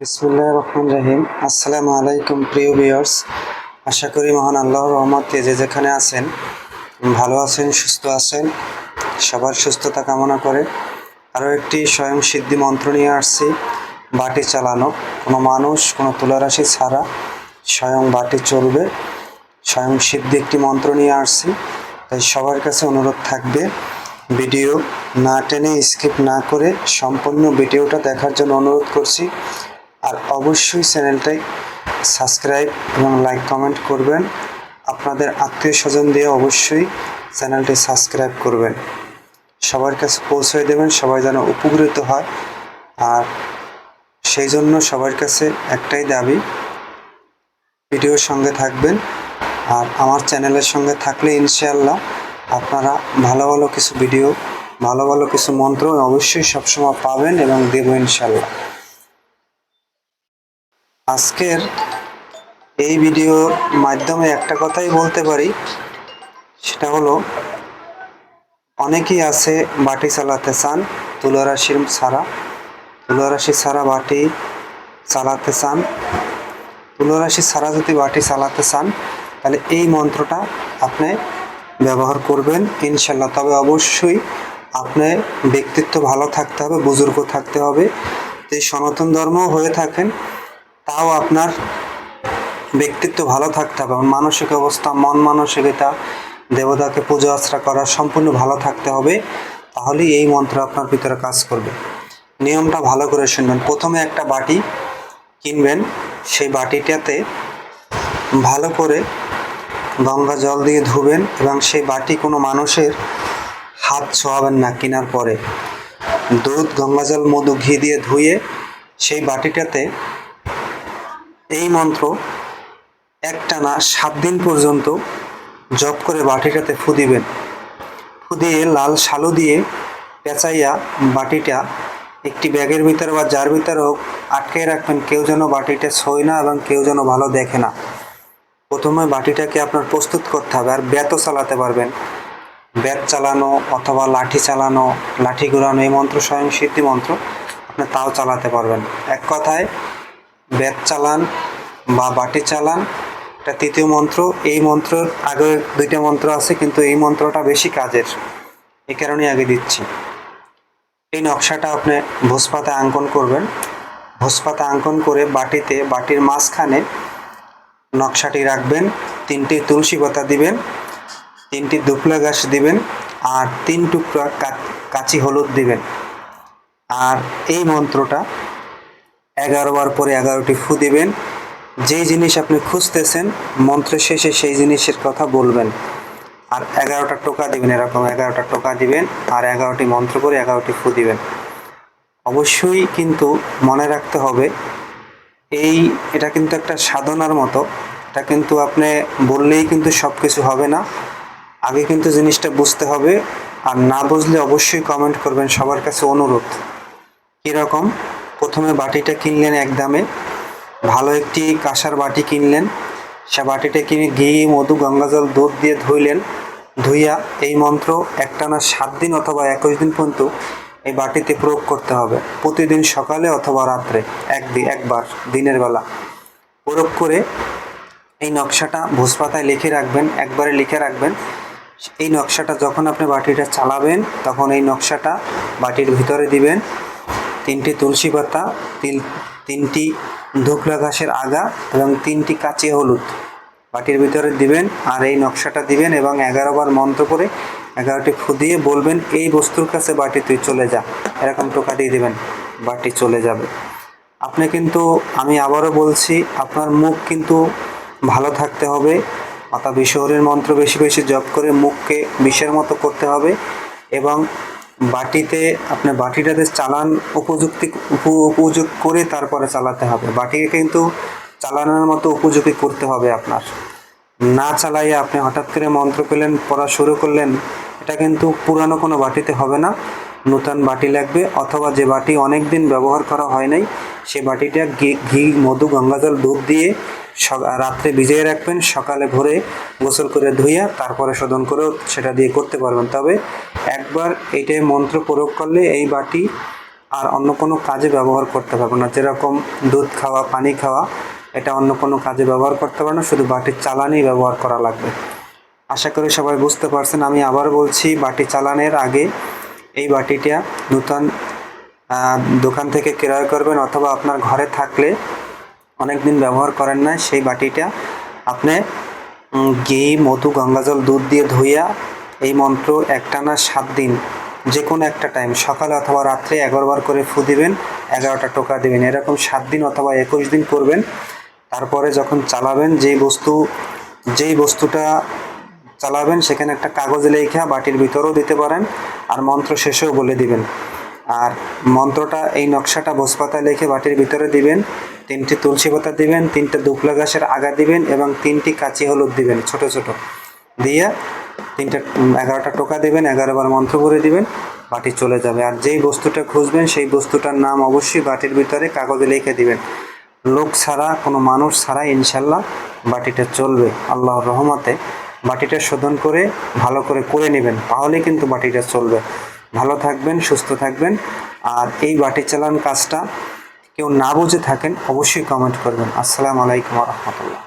বিসমুল্লাহ রহমান রহিম। আসসালামু আলাইকুম, প্রিয় ভিউয়ার্স। আশা করি মহান আল্লাহর রহমতে যে যেখানে আছেন, ভালো আছেন, সুস্থ আছেন, সবার সুস্থতা কামনা করে আরও একটি স্বয়ং সিদ্ধি মন্ত্র নিয়ে আসছি, বাটি চালানো। কোনো মানুষ, কোনো তুলারাশি ছাড়া স্বয়ং বাটি চলবে। স্বয়ং সিদ্ধি একটি মন্ত্র নিয়ে আসছি। তাই সবার কাছে অনুরোধ থাকবে, ভিডিও না টেনে স্কিপ না করে সম্পূর্ণ ভিডিওটা দেখার জন্য অনুরোধ করছি। আর অবশ্যই চ্যানেলটাই সাবস্ক্রাইব এবং লাইক কমেন্ট করবেন। আপনাদের আত্মীয় স্বজন দিয়ে অবশ্যই চ্যানেলটি সাবস্ক্রাইব করবেন। সবার কাছে পৌঁছে দেবেন, সবাই যেন উপকৃত হয়। আর সেই জন্য সবার কাছে একটাই দাবি, ভিডিওর সঙ্গে থাকবেন। আর আমার চ্যানেলের সঙ্গে থাকলে ইনশাআল্লাহ আপনারা ভালো ভালো কিছু ভিডিও, ভালো ভালো কিছু মন্ত্র অবশ্যই সবসময় পাবেন এবং দেবো ইনশাআল্লাহ। আজকের এই ভিডিওর মাধ্যমে একটা কথাই বলতে পারি, সেটা হলো, অনেকেই আছে বাটি চালাতে চান তুলারাশির ছাড়া। তুলারাশি ছাড়া বাটি চালাতে চান। তুলারাশি ছাড়া যদি বাটি চালাতে চান, তাহলে এই মন্ত্রটা আপনি ব্যবহার করবেন, ইনশাল্লাহ। তবে অবশ্যই আপনার ব্যক্তিত্ব ভালো থাকতে হবে, বুজুর্গ থাকতে হবে। যদি সনাতন ধর্ম হয়ে থাকেন তাও আপনার ব্যক্তিত্ব ভালো থাকতে হবে। মানসিক অবস্থা, মন মানসিকতা, দেবতাকে পুজো আশ্রা করা সম্পূর্ণ ভালো থাকতে হবে। তাহলেই এই মন্ত্র আপনার ভিতরে কাজ করবে। নিয়মটা ভালো করে শুনবেন। প্রথমে একটা বাটি কিনবেন। সেই বাটিটাতে ভালো করে গঙ্গা জল দিয়ে ধুবেন এবং সেই বাটি কোনো মানুষের হাত ছোঁয়াবেন না কেনার পরে। দুধ গঙ্গাজল মধু, ঘি দিয়ে ধুয়ে সেই বাটিটাতে এই মন্ত্র একটানা সাত দিন পর্যন্ত জপ করে বাটিটাতে ফু দিবেন। ফু দিয়ে লাল শালু দিয়ে পেঁচাইয়া বাটিটা একটি ব্যাগের ভিতরে বা যার ভিতরে হোক আটকে রাখবেন, কেউ যেন বাটিটা ছোয় না এবং কেউ যেন ভালো দেখে না। প্রথমে বাটিটাকে আপনার প্রস্তুত করতে হবে আর ব্যাতও চালাতে পারবেন। ব্যাত চালানো অথবা লাঠি চালানো, লাঠি ঘুরানো, এই মন্ত্র স্বয়ং সিদ্ধি মন্ত্র আপনি তাও চালাতে পারবেন। এক কথায় ব্যাট চালান বা বাটি চালান, এটা তৃতীয় মন্ত্র। এই মন্ত্রের আগে দুইটা মন্ত্র আছে, কিন্তু এই মন্ত্রটা বেশি কাজের। এই কারণে আগে দিচ্ছি। এই নকশাটা আপনি ভোজপাতে অঙ্কন করবেন। ভোজপাতে অঙ্কন করে বাটিতে, বাটির মাঝখানে নকশাটি রাখবেন, তিনটি তুলসী পাতা দিবেন, তিনটি দুপলা গাছ দিবেন, আর তিন টুকরা কাঁচি হলুদ দিবেন। আর এই মন্ত্রটা এগারো বার পরে এগারোটি ফু দিবেন। যেই জিনিস আপনি খুঁজতেছেন, মন্ত্রের শেষে সেই জিনিসের কথা বলবেন। আর এগারোটা টোকা দিবেন, এরকম এগারোটা টোকা দিবেন, আর এগারোটি মন্ত্র করে এগারোটি ফু দিবেন। অবশ্যই কিন্তু মনে রাখতে হবে, এই এটা কিন্তু একটা সাধনার মতো। এটা কিন্তু আপনি বললেই কিন্তু সব কিছু হবে না। আগে কিন্তু জিনিসটা বুঝতে হবে, আর না বুঝলে অবশ্যই কমেন্ট করবেন, সবার কাছে অনুরোধ। কীরকম? প্রথমে বাটিটা কিনলেন এক দামে। ভালো একটি কাঁসার বাটি কিনলেন। সে বাটিটা কিনে ঘি মধু, গঙ্গাজল, দুধ দিয়ে ধুইলেন। ধুইয়া এই মন্ত্র একটানা সাত দিন অথবা একুশ দিন পর্যন্ত এই বাটিতে প্রয়োগ করতে হবে। প্রতিদিন সকালে অথবা রাত্রে একদিন একবার, দিনের বেলা। প্রয়োগ করে এই নকশাটা ভোজপাতায় লিখে রাখবেন, একবারে লিখে রাখবেন। এই নকশাটা যখন আপনি বাটিটা চালাবেন, তখন এই নকশাটা বাটির ভিতরে দিবেন। তিনটি তুলসী পাতা তিন তিনটি ধুকলা ঘাসের আগা এবং তিনটি কাঁচি হলুদ। বাটির ভিতরে দিবেন আর এই নকশাটা দিবেন এবং এগারো বার মন্ত্র করে এগারোটি ফু দিয়ে বলবেন, এই বস্তুর কাছে বাটি তুই চলে যা। এরকম টোকা দিয়ে দিবেন, বাটি চলে যাবে। আপনি কিন্তু, আমি আবারও বলছি, আপনার মুখ কিন্তু ভালো থাকতে হবে। মাতা বিশ্বহরের মন্ত্র বেশি বেশি জপ করে মুখকে বিষের মতো করতে হবে এবং বাটিতে আপনি বাটিটাতে চালান উপযুক্তি, উপ- উপযোগ করে তারপরে চালাতে হবে। বাটিকে কিন্তু চালানোর মতো উপযোগী করতে হবে আপনার। না চালাইয়ে আপনি হঠাৎ করে মন্ত্র পেলেন, পড়া শুরু করলেন, এটা কিন্তু পুরানো কোনো বাটিতে হবে না। নূতন বাটি লাগবে, অথবা যে বাটি অনেক দিন ব্যবহার করা হয় নাই, সে বাটিটা ঘি, মধু, গঙ্গাজল, দুধ দিয়ে রাত্রে ভিজিয়ে রাখবেন, সকালে ভোরে গোসল করে ধুইয়া তারপরে শোধন করেও সেটা দিয়ে করতে পারবেন। তবে একবার এইটাই মন্ত্র প্রয়োগ করলে এই বাটি আর অন্য কোনো কাজে ব্যবহার করতে পারব না। যেরকম দুধ খাওয়া, পানি খাওয়া, এটা অন্য কোনো কাজে ব্যবহার করতে পারব না, শুধু বাটির চালানই ব্যবহার করা লাগবে। আশা করি সবাই বুঝতে পারছেন, আমি আবার বলছি, বাটি চালানের আগে এই বাটিটা নূতন দোকান থেকে ক্রয় করবেন অথবা আপনার ঘরে থাকলে অনেক দিন ব্যবহার করেন না, সেই বাটিটা আপনি ঘি, মধু, গঙ্গাজল, দুধ দিয়ে ধুইয়া এই মন্ত্র একটানা সাত দিন যে কোনো একটা টাইম সকালে অথবা রাত্রে বার করে ফু দিবেন, এগারোটা টোকা দিবেন, এরকম সাত দিন অথবা একুশ দিন করবেন, তারপরে যখন চালাবেন যেই বস্তু, যেই বস্তুটা চালাবেন, সেখানে একটা কাগজে লেখা, বাটির ভিতরেও দিতে পারেন, আর মন্ত্র শেষেও বলে দিবেন। আর মন্ত্রটা, এই নকশাটা, বসপাতায় লিখে বাটির ভিতরে দিবেন তিনটি তুলসী পাতা দিবেন, তিনটে দুপলা গাছের আগা দিবেন এবং তিনটি কাঁচি হলুদ দিবেন, ছোট ছোট। দিয়ে তিনটে এগারোটা টোকা দিবেন, এগারো বার মন্ত্র করে দিবেন, বাটি চলে যাবে। আর যেই বস্তুটা খুঁজবেন, সেই বস্তুটার নাম অবশ্যই বাটির ভিতরে কাগজে লিখে দিবেন। লোক ছাড়া, কোনো মানুষ ছাড়া ইনশাল্লাহ বাটিটা চলবে। আল্লাহর রহমতে বাটিটা শোধন করে, ভালো করে করে নেবেন তাহলে কিন্তু বাটিটা চলবে। ভালো থাকবেন, সুস্থ থাকবেন। আর এই বাটি চালান কাজটা কেউ না বুঝে থাকেন অবশ্যই কমেন্ট করবেন। আসসালামু আলাইকুম রহমতুল্লাহ।